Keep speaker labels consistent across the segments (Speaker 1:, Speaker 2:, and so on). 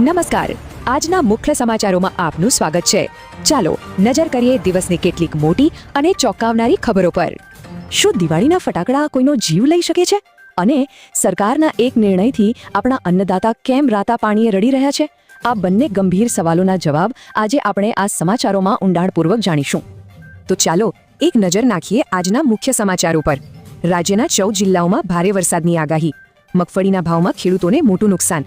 Speaker 1: નમસ્કાર. આજના મુખ્ય સમાચારોમાં આપનું સ્વાગત છે. ચાલો, નજર કરીએ દિવસની કેટલીક મોટી અને ચોંકાવનારી ખબરો પર. શું દિવાળીના ફટાકડા કોઈનો જીવ લઈ શકે છે? અને સરકારના એક નિર્ણયથી આપણા અન્નદાતા કેમ રાતા પાણીએ રડી રહ્યા છે? આ બંને ગંભીર સવાલોના જવાબ આજે આપણે આ સમાચારોમાં ઊંડાણપૂર્વક જાણીશું. તો ચાલો, એક નજર નાખીએ આજના મુખ્ય સમાચારો પર. રાજ્યના ચૌદ જિલ્લાઓમાં ભારે વરસાદની આગાહી. મગફળીના ભાવમાં ખેડૂતોને મોટું નુકસાન.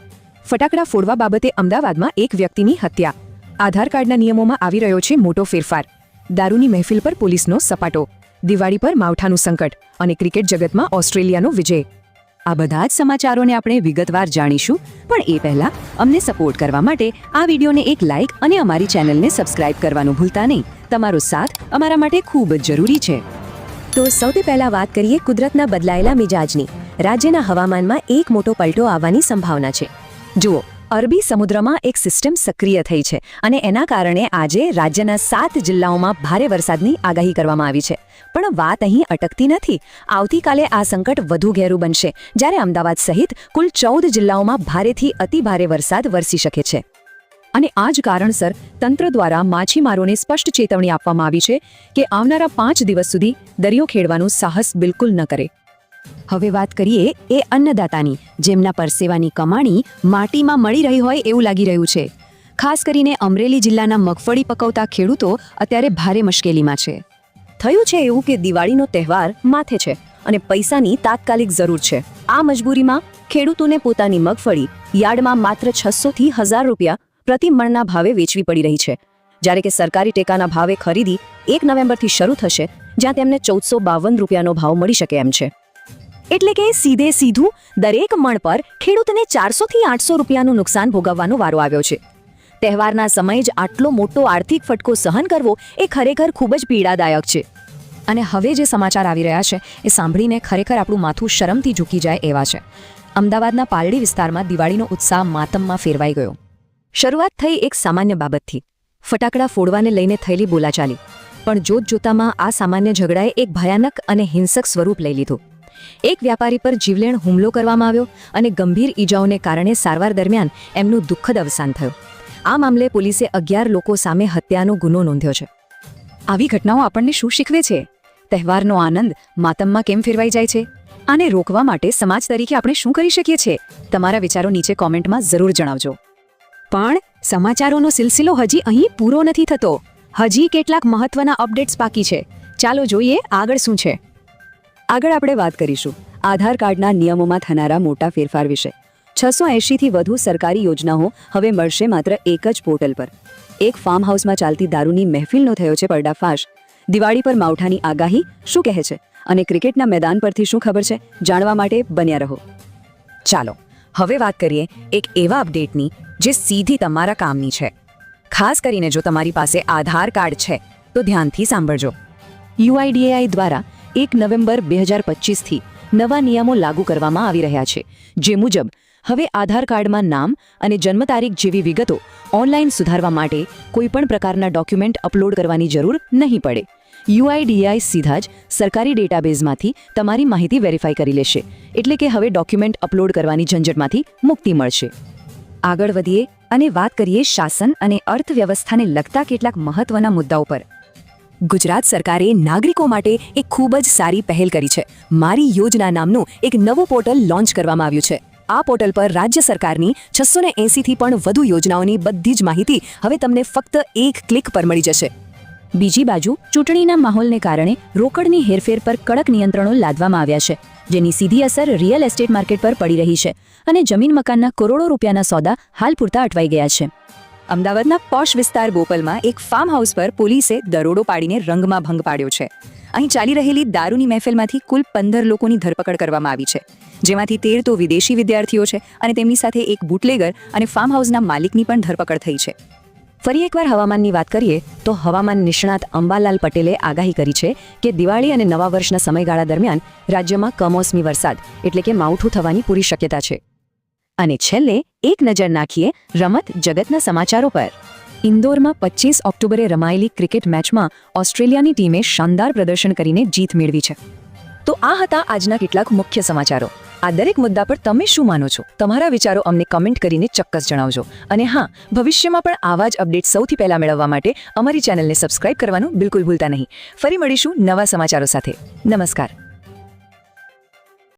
Speaker 1: ફટાકડા ફોડવા બાબતે અમદાવાદમાં એક વ્યક્તિની હત્યા. આધાર કાર્ડના નિયમોમાં આવી રહ્યો છે મોટો ફેરફાર. દારૂની મહેફિલ પર પોલીસનો સપાટો. દિવાળી પર માવઠાનું સંકટ અને ક્રિકેટ જગતમાં ઓસ્ટ્રેલિયાનો વિજય. આ બધા જ સમાચારોને આપણે વિગતવાર જાણીશું, પણ એ પહેલા અમને સપોર્ટ કરવા માટે આ વિડીયોને એક લાઇક અને અમારી ચેનલને સબસ્ક્રાઇબ કરવાનું ભૂલતા નહીં. તમારો સાથ અમારા માટે ખૂબ જ જરૂરી છે. તો સૌથી પહેલા વાત કરીએ કુદરતના બદલાયેલા મિજાજની. રાજ્યના હવામાનમાં એક મોટો પલટો આવવાની સંભાવના છે. જુઓ, અરબી સમુદ્રમાં એક સિસ્ટમ સક્રિય થઈ છે અને એના કારણે આજે રાજ્યના સાત જિલ્લાઓમાં ભારે વરસાદની આગાહી કરવામાં આવી છે. પણ વાત અહીં અટકતી નથી. આવતીકાલે આ સંકટ વધુ ઘેરું બનશે, જ્યારે અમદાવાદ સહિત કુલ ચૌદ જિલ્લાઓમાં ભારેથી અતિભારે વરસાદ વરસી શકે છે. અને આ જ કારણસર તંત્ર દ્વારા માછીમારોને સ્પષ્ટ ચેતવણી આપવામાં આવી છે કે આવનારા પાંચ દિવસ સુધી દરિયો ખેડવાનું સાહસ બિલકુલ ન કરે. હવે વાત કરીએ એ અન્નદાતાની, જેમના પરસેવાની કમાણી માટીમાં મળી રહી હોય એવું લાગી રહ્યું છે. ખાસ કરીને અમરેલી જિલ્લાના મગફળી પકવતા ખેડૂતો અત્યારે ભારે મુશ્કેલીમાં છે. થયું છે એવું કે દિવાળીનો તહેવાર માથે છે અને પૈસાની તાત્કાલિક જરૂર છે. આ મજબૂરીમાં ખેડૂતોને પોતાની મગફળી યાર્ડમાં માત્ર છસો થી હજાર રૂપિયા પ્રતિ મણના ભાવે વેચવી પડી રહી છે. જ્યારે કે સરકારી ટેકાના ભાવે ખરીદી એક નવેમ્બરથી શરૂ થશે, જ્યાં તેમને ચૌદસો બાવન રૂપિયાનો ભાવ મળી શકે એમ છે. એટલે કે સીધે સીધું દરેક મણ પર ખેડૂતને ચારસો થી આઠસો રૂપિયાનું નુકસાન ભોગવવાનો વારો આવ્યો છે. તહેવારના સમયે જ આટલો મોટો આર્થિક ફટકો સહન કરવો એ ખરેખર ખૂબ જ પીડાદાયક છે. અને હવે જે સમાચાર આવી રહ્યા છે એ સાંભળીને ખરેખર આપણું માથું શરમથી ઝૂકી જાય એવા છે. અમદાવાદના પાલડી વિસ્તારમાં દિવાળીનો ઉત્સાહ માતમમાં ફેરવાઈ ગયો. શરૂઆત થઈ એક સામાન્ય બાબતથી. ફટાકડા ફોડવાને લઈને થયેલી બોલાચાલી. પણ જોત જોતામાં આ સામાન્ય ઝઘડાએ એક ભયાનક અને હિંસક સ્વરૂપ લઈ લીધું. એક વ્યાપારી પર જીવલેણ હુમલો કરવામાં આવ્યો અને ગંભીર ઈજાઓને કારણે સારવાર દરમિયાન એમનું દુઃખદ અવસાન થયું. આ મામલે પોલીસે અગિયાર લોકો સામે હત્યાનો ગુનો નોંધ્યો છે. આવી ઘટનાઓ આપણને શું શીખવે છે? તહેવારનો આનંદ માતમમાં કેમ ફેરવાઈ જાય છે? આને રોકવા માટે સમાજ તરીકે આપણે શું કરી શકીએ છીએ? તમારા વિચારો નીચે કોમેન્ટમાં જરૂર જણાવજો. પણ સમાચારોનો સિલસિલો હજી અહીં પૂરો નથી થતો. હજી કેટલાક મહત્વના અપડેટ્સ બાકી છે. ચાલો જોઈએ આગળ શું છે. આગળ આપણે વાત કરીશું. આધાર કાર્ડના નિયમોમાં થનારા મોટા ફેરફાર વિશે. છસો એંશીથી વધુ સરકારી યોજનાઓ હવે મળશે માત્ર એક જ પોર્ટલ પર. એક ફાર્મ હાઉસમાં ચાલતી દારૂની મહેફિલનો થયો છે પર્દાફાશ. દિવાળી પર માવઠાની આગાહી શું કહે છે? અને ક્રિકેટના મેદાન પરથી શું ખબર છે? જાણવા માટે બન્યા રહો. ચાલો, હવે વાત કરીએ એક એવા અપડેટની જે સીધી તમારા કામની છે. ખાસ કરીને જો તમારી પાસે આધાર કાર્ડ છે, તો ધ્યાનથી સાંભળજો. યુઆઈડીએઆઈ દ્વારા એક નવેમ્બર બે હજાર પચીસથી નવા નિયમો લાગુ કરવામાં આવી રહ્યા છે, જે મુજબ હવે આધાર કાર્ડમાં નામ અને જન્મ તારીખ જેવી વિગતો ઓનલાઈન સુધારવા માટે કોઈપણ પ્રકારના ડોક્યુમેન્ટ અપલોડ કરવાની જરૂર નહીં પડે. યુઆઈડીઆઈ સીધા જ સરકારી ડેટાબેઝમાંથી તમારી માહિતી વેરીફાઈ કરી લેશે, એટલે કે હવે ડોક્યુમેન્ટ અપલોડ કરવાની ઝંઝટમાંથી મુક્તિ મળશે. આગળ વધીએ અને વાત કરીએ શાસન અને અર્થવ્યવસ્થાને લગતા કેટલાક મહત્વના મુદ્દાઓ પર. ગુજરાત સરકારે નાગરિકો માટે એક ખૂબ જ સારી પહેલ કરી છે. મારી યોજના નામનું એક નવું પોર્ટલ લોન્ચ કરવામાં આવ્યું છે. આ પોર્ટલ પર રાજ્ય સરકારની છસો ને એંસીથી પણ વધુ યોજનાઓની બધી જ માહિતી હવે તમને ફક્ત એક ક્લિક પર મળી જશે. બીજી બાજુ, ચૂંટણીના માહોલને કારણે રોકડની હેરફેર પર કડક નિયંત્રણો લાદવામાં આવ્યા છે, જેની સીધી અસર રિયલ એસ્ટેટ માર્કેટ પર પડી રહી છે અને જમીન મકાનના કરોડો રૂપિયાના સોદા હાલ પૂરતા અટવાઈ ગયા છે. અમદાવાદના પોશ વિસ્તાર બોપલમાં એક ફાર્મ હાઉસ પર પોલીસે દરોડો પાડીને રંગમાં ભંગ પાડ્યો છે. અહીં ચાલી રહેલી દારૂની મહેફિલમાંથી કુલ પંદર લોકોની ધરપકડ કરવામાં આવી છે. જેમાંથી તેર તો વિદેશી વિદ્યાર્થીઓ છે અને તેમની સાથે એક બુટલેગર અને ફાર્મ હાઉસના માલિકની પણ ધરપકડ થઈ છે. ફરી એકવાર હવામાનની વાત કરીએ, તો હવામાન નિષ્ણાત અંબાલાલ પટેલે આગાહી કરી છે કે દિવાળી અને નવા વર્ષના સમયગાળા દરમિયાન રાજ્યમાં કમોસમી વરસાદ, એટલે કે માવઠું થવાની પૂરી શક્યતા છે. અને છેલ્લે એક નજર નાખીએ રમત જગતના સમાચારો પર. ઇન્દોરમાં પચીસ ઓક્ટોબરે રમાયેલી ક્રિકેટ મેચમાં ઓસ્ટ્રેલિયાની ટીમે શાનદાર પ્રદર્શન કરીને જીત મેળવી છે. તો આ હતા આજના કેટલાક મુખ્ય સમાચારો. આ દરેક મુદ્દા પર તમે શું માનો છો? તમારા વિચારો અમને કમેન્ટ કરીને ચોક્કસ જણાવજો. અને હા, ભવિષ્યમાં પણ આવા જ અપડેટ સૌથી પહેલા મેળવવા માટે અમારી ચેનલને સબસ્ક્રાઇબ કરવાનું બિલકુલ ભૂલતા નહીં. ફરી મળીશું નવા સમાચારો સાથે. નમસ્કાર.